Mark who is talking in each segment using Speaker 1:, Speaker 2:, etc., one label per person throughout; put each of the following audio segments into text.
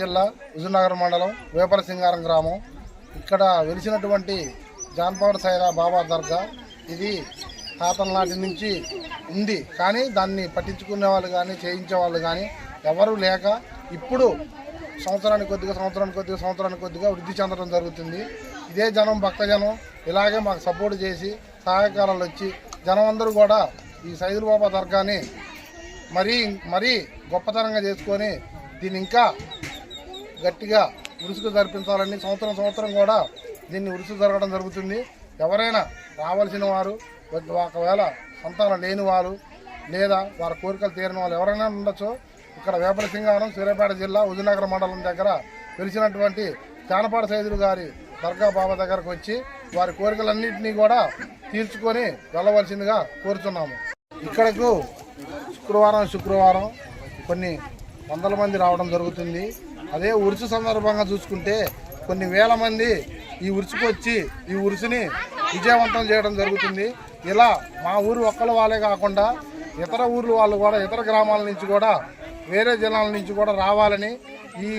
Speaker 1: జిల్లా హుజూర్నగర్ మండలం వేపల సింగారం గ్రామం. ఇక్కడ వెలిసినటువంటి జాన్పవర్ సైరా బాబా దర్గా. ఇది తాతల నాటి నుంచి ఉంది. కానీ దాన్ని పట్టించుకునే వాళ్ళు కానీ చేయించే వాళ్ళు కానీ ఎవరు లేక ఇప్పుడు సంవత్సరానికి కొద్దిగా సంవత్సరానికి కొద్దిగా సంవత్సరానికి కొద్దిగా వృద్ధి చెందడం జరుగుతుంది. ఇదే జనం భక్తజనం ఇలాగే మాకు సపోర్ట్ చేసి సహాయకారాలు వచ్చి జనం అందరూ కూడా ఈ సైదులు బాబా దర్గాని మరీ మరీ గొప్పతనంగా చేసుకొని దీన్ని ఇంకా గట్టిగా ఉరుసుకు జరిపించాలని సంవత్సరం సంవత్సరం కూడా దీన్ని ఉరుసు జరగడం జరుగుతుంది. ఎవరైనా రావాల్సిన వారు ఒకవేళ సంతానం లేని వారు లేదా వారి కోరికలు తీరిన వాళ్ళు ఎవరైనా ఉండొచ్చు. ఇక్కడ వేపల సింగారం సూర్యాపేట జిల్లా ఉదయనగర మండలం దగ్గర వెలిసినటువంటి చానపాడ సైదులు గారి దర్గా బాబా దగ్గరకు వచ్చి వారి కోరికలన్నింటినీ కూడా తీర్చుకొని వెళ్ళవలసిందిగా కోరుతున్నాము. ఇక్కడకు శుక్రవారం శుక్రవారం కొన్ని వందల మంది రావడం జరుగుతుంది. అదే ఉరుసు సందర్భంగా చూసుకుంటే కొన్ని వేల మంది ఈ ఉరుసుకు వచ్చి ఈ ఉరుసుని విజయవంతం చేయడం జరుగుతుంది. ఇలా మా ఊరు ఒక్కల వాళ్ళే కాకుండా ఇతర ఊర్ల వాళ్ళు కూడా ఇతర గ్రామాల నుంచి కూడా వేరే జిల్లాల నుంచి కూడా రావాలని ఈ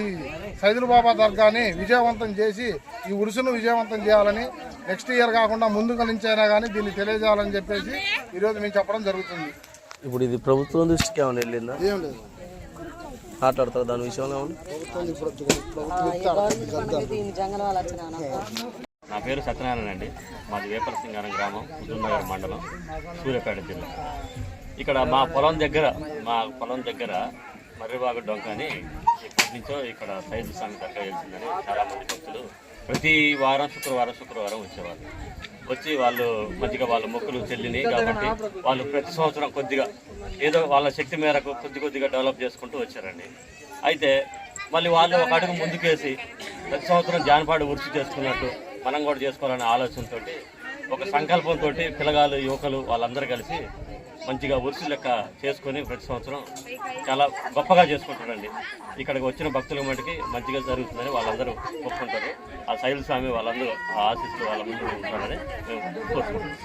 Speaker 1: సైదులు బాబా దర్గాని విజయవంతం చేసి ఈ ఉరుసును విజయవంతం చేయాలని నెక్స్ట్ ఇయర్ కాకుండా ముందుగా నుంచి అయినా కానీ దీన్ని తెలియజేయాలని చెప్పేసి ఈరోజు మేము చెప్పడం జరుగుతుంది.
Speaker 2: ఇప్పుడు ఇది ప్రభుత్వం దృష్టికి ఏమైనా వెళ్ళిందా?
Speaker 1: ఏం లేదు.
Speaker 2: మాట్లాడతారు దాని విషయంలో
Speaker 3: నా పేరు సత్యనారాయణ అండి. మాది వేపరసింగారం గ్రామం హుజూర్నగర్ మండలం సూర్యాపేట జిల్లా. ఇక్కడ మా పొలం దగ్గర మా పొలం దగ్గర మర్రిబాగు డొంక అని ఎప్పటి నుంచో ఇక్కడ సైజు స్వామి దగ్గర వెళ్తుందని చాలా మంది భక్తులు ప్రతి వారం శుక్రవారం శుక్రవారం వచ్చేవారు. వచ్చి వాళ్ళు మంచిగా వాళ్ళ మొక్కులు చెల్లినాయి కాబట్టి వాళ్ళు ప్రతి సంవత్సరం కొద్దిగా ఏదో వాళ్ళ శక్తి మేరకు కొద్ది కొద్దిగా డెవలప్ చేసుకుంటూ వచ్చారండి. అయితే మళ్ళీ వాళ్ళు ఒక అడుగు ముందుకేసి ప్రతి సంవత్సరం జానపాడు వృత్తి చేసుకున్నట్టు మనం కూడా చేసుకోవాలనే ఆలోచనతో ఒక సంకల్పంతో పిల్లగాళ్ళు యువకులు వాళ్ళందరూ కలిసి మంచిగా ఉరుసు లెక్క చేసుకొని ప్రతి సంవత్సరం చాలా గొప్పగా చేసుకుంటారండి. ఇక్కడికి వచ్చిన భక్తుల మటుకి మంచిగా జరుగుతుందని వాళ్ళందరూ ఒప్పుకుంటారు. ఆ శైలు స్వామి వాళ్ళందరూ ఆ వాళ్ళ ముందు ఉంటారని మేము కోరుకుంటున్నాం.